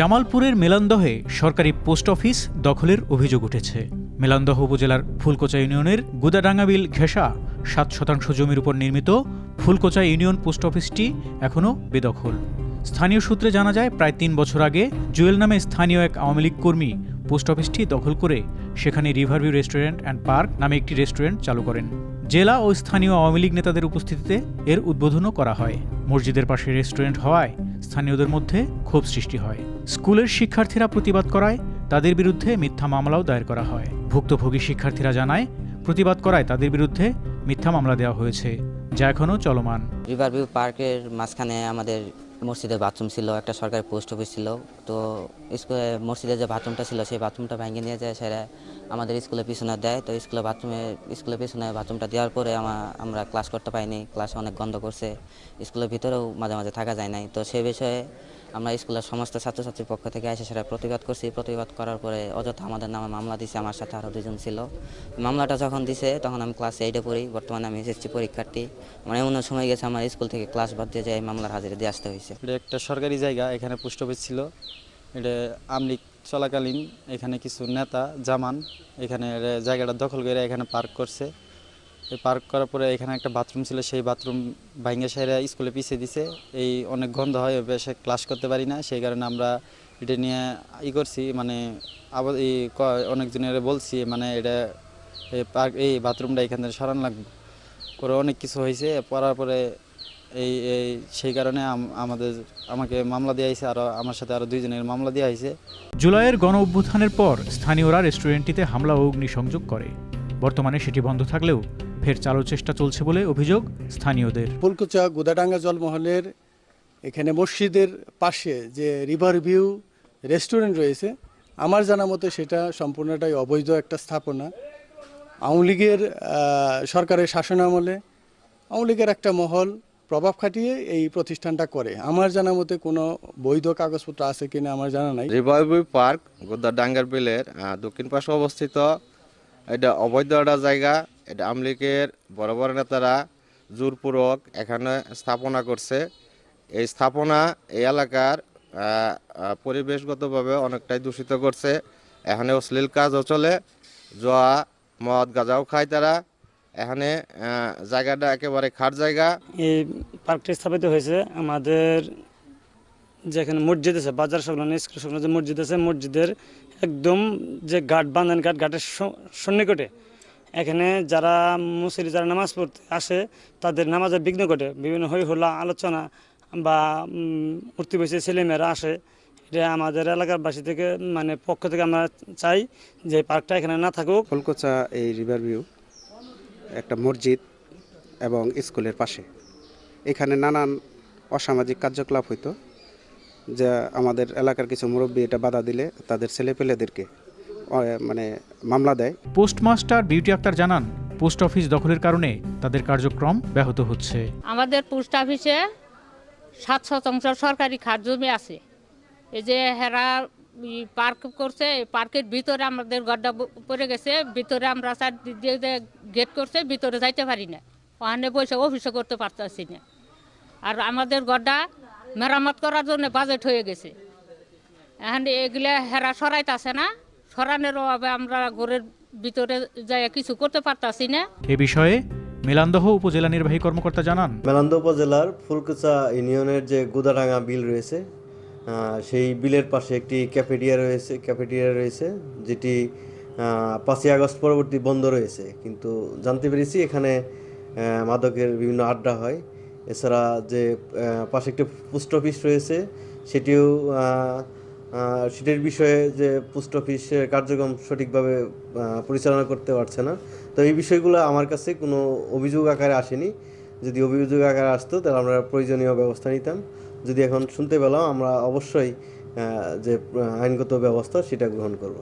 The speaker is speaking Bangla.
জামালপুরের মেলান্দহে সরকারি পোস্ট অফিস দখলের অভিযোগ উঠেছে। মেলান্দহ উপজেলার ফুলকোচা ইউনিয়নের গুদাডাঙ্গাবিল ঘেঁষা সাত শতাংশ জমির উপর নির্মিত ফুলকোচা ইউনিয়ন পোস্ট অফিসটি এখনও বেদখল। স্থানীয় সূত্রে জানা যায়, প্রায় তিন বছর আগে জুয়েল নামে স্থানীয় এক আওয়ামী লীগ কর্মী পোস্ট অফিসটি দখল করে সেখানে রিভারভিউ রেস্টুরেন্ট অ্যান্ড পার্ক নামে একটি রেস্টুরেন্ট চালু করেন। জেলা ও স্থানীয় আওয়ামী লীগ নেতাদের উপস্থিতিতে এর উদ্বোধনও করা হয়। মসজিদের পাশে রেস্টুরেন্ট হওয়ায় স্থানীয়দের মধ্যে ক্ষোভ সৃষ্টি হয়। স্কুলের শিক্ষার্থীরা প্রতিবাদ করায়, তাদের বিরুদ্ধে মিথ্যা মামলাও দায়ের করা হয়। ভুক্তভোগী শিক্ষার্থীরা জানায়, প্রতিবাদ করায় তাদের বিরুদ্ধে মিথ্যা মামলা দেওয়া হয়েছে, যা এখনও চলমান। রিভার ভিউ পার্কের মাঝখানে আমাদের মসজিদের বাথরুম ছিল, একটা সরকারি পোস্ট অফিস ছিল। তো স্কুলে মসজিদে যে বাথরুমটা ছিল, সেই বাথরুমটা ভেঙে নিয়ে যায়, সেটা আমাদের স্কুলে পিছনে দেয়। তো স্কুলে বাথরুমে স্কুলে পিছনে বাথরুমটা দেওয়ার পরে আমা- আমরা ক্লাস করতে পাইনি ক্লাসে অনেক গন্ধ করছে। স্কুলের ভিতরেও মাঝে মাঝে থাকা যায় নাই। তো সে বিষয়ে আমরা স্কুলের সমস্ত ছাত্রছাত্রীর পক্ষ থেকে এসে সেটা প্রতিবাদ করছি। প্রতিবাদ করার পরে অযথা আমাদের নামে মামলা দিছে, আমার সাথে আরও দুজন ছিল। মামলাটা যখন দিছে, তখন আমি ক্লাস এইটে পড়ি। বর্তমানে আমি এসএসসি পরীক্ষার্থী। মানে এমন সময় গেছে, আমার স্কুল থেকে ক্লাস বাদ দিয়ে যায় মামলার হাজিরা দিয়ে আসতে হয়েছে। এটা একটা সরকারি জায়গা, এখানে পোস্ট অফিস ছিল। এটা আমলিক চলাকালীন, এখানে কিছু নেতা, জামান, এখানে জায়গাটা দখল করে এখানে পার্ক করছে। পার্ক করার পরে এখানে একটা বাথরুম ছিল, সেই বাথরুম ভাঙ্গে সাইরা স্কুলে পিছিয়ে দিছে। এই অনেক গন্ধ হয় বেশি ক্লাস করতে পারি না, সেই কারণে আমরা এটা নিয়ে ই করছি মানে আবার এই অনেকজনের বলছি মানে এটা এই পার্ক এই বাথরুমটা এখান থেকে সরান লাগবে। করে অনেক কিছু হয়েছে, পড়ার পরে এই এই সেই কারণে আমাদের আমাকে মামলা দেওয়া হয়েছে আরও আমার সাথে আরও দুইজনের মামলা দেওয়া হয়েছে। জুলাইয়ের গণ অভ্যুত্থানের পর স্থানীয়রা রেস্টুরেন্টটিতে হামলা ও অগ্নিসংযোগ করে। বর্তমানে সেটি বন্ধ থাকলেও ফের চালুর চেষ্টা চলছে বলে অভিযোগ স্থানীয়দের। ফুলকুচা গুদাডাঙ্গা জলমহলের এখানে মসজিদের পাশে যে রিভার ভিউ রেস্টুরেন্ট রয়েছে আমার জানা মতে সেটা সম্পূর্ণটাই অবৈধ একটা স্থাপনা। আওয়ামী লীগের সরকারের শাসনামলে আওয়ামী লীগের একটা মহল প্রভাব খাটিয়ে এই প্রতিষ্ঠানটা করে। আমার জানা মতে কোনো বৈধ কাগজপত্র আছে কিনা আমার জানা নাই। রিভারভিউ পার্ক গোদ্দা ডাঙ্গার বিলের দক্ষিণ পাশে অবস্থিত। এটা অবৈধ একটা জায়গা। এটা আমলিকের বড় বড় নেতারা জোরপূর্বক এখানে স্থাপনা করছে। এই স্থাপনা এই এলাকার পরিবেশগতভাবে অনেকটাই দূষিত করছে। এখানে অশ্লীল কাজও চলে, জোয়া, মদ, গাঁজাও খায় তারা। এখানে জায়গাটা একেবারে খাট জায়গা। এই পার্কটি স্থাপিত হয়েছে আমাদের যেখানে মসজিদ আছে, বাজার সংলগ্ন স্কুল সংলগ্ন যে মসজিদ আছে, মসজিদের একদম যে ঘাট বান্ধন ঘাট, ঘাটের সন্নিকটে। এখানে যারা মুসলি যারা নামাজ পড়তে আসে, তাদের নামাজে বিঘ্ন ঘটে। বিভিন্ন হই হল্লা আলোচনা বা মূর্তি বসে ছেলেমেয়েরা আসে। এটা আমাদের এলাকার বাসী থেকে মানে পক্ষ থেকে আমরা চাই যে পার্কটা এখানে না থাকুক। ফুলকোচা এই রিভার ভিউ, একটা মসজিদ এবং স্কুলের পাশে। এখানে নানান অসামাজিক কার্যকলাপ হইতো, যা আমাদের এলাকার কিছু মুরব্বী এটা বাধা দিলে তাদের ছেলেপেলেদেরকে মানে মামলা দেয়। পোস্টমাস্টার বিউটি আক্তার জানান পোস্ট অফিস দখলের কারণে তাদের কার্যক্রম ব্যাহত হচ্ছে। আমাদের পোস্ট অফিসে সাত শতাংশ সরকারি খাত জমি আছে। এই যে হেরা পার্ক করছে পার্কের ভিতরে আমাদের গড্ডা পড়ে গেছে ভিতরে আমরা চারদিক দিয়ে গেট করছে ভিতরে যাইতে পারি না। ওখানে বসে অফিসে করতে পারতেছি না। আর আমাদের গড্ডা মেরামত করার জন্য বাজেট হয়ে গেছে। এখন এগুলা হেরা সরাইতে সরাইতেছে না সরানোর অভাবে আমরা ঘরের ভিতরে যাই কিছু করতে পারতাছি না। এ বিষয়ে মেলান্দহ উপজেলা নির্বাহী কর্মকর্তা জানান। মেলান্দ উপজেলার ফুলকুচা ইউনিয়নের যে গুদারাঙ্গা বিল রয়েছে সেই বিলের পাশে একটি ক্যাফেটেরিয়া রয়েছে ক্যাফেটেরিয়া রয়েছে যেটি পাঁচই আগস্ট পরবর্তী বন্ধ রয়েছে। কিন্তু জানতে পেরেছি এখানে মাদকের বিভিন্ন আড্ডা হয়। এছাড়া যে পাশে একটি পোস্ট অফিস রয়েছে সেটিও সেটির বিষয়ে যে পোস্ট অফিস কার্যক্রম সঠিকভাবে পরিচালনা করতে পারছে না। তো এই বিষয়গুলো আমার কাছে কোনো অভিযোগ আকারে আসেনি। যদি অভিযোগ আকারে আসতো, তাহলে আমরা প্রয়োজনীয় ব্যবস্থা নিতাম। যদি এখন শুনতে পেলাম, আমরা অবশ্যই যে আইনগত ব্যবস্থা, সেটা গ্রহণ করব।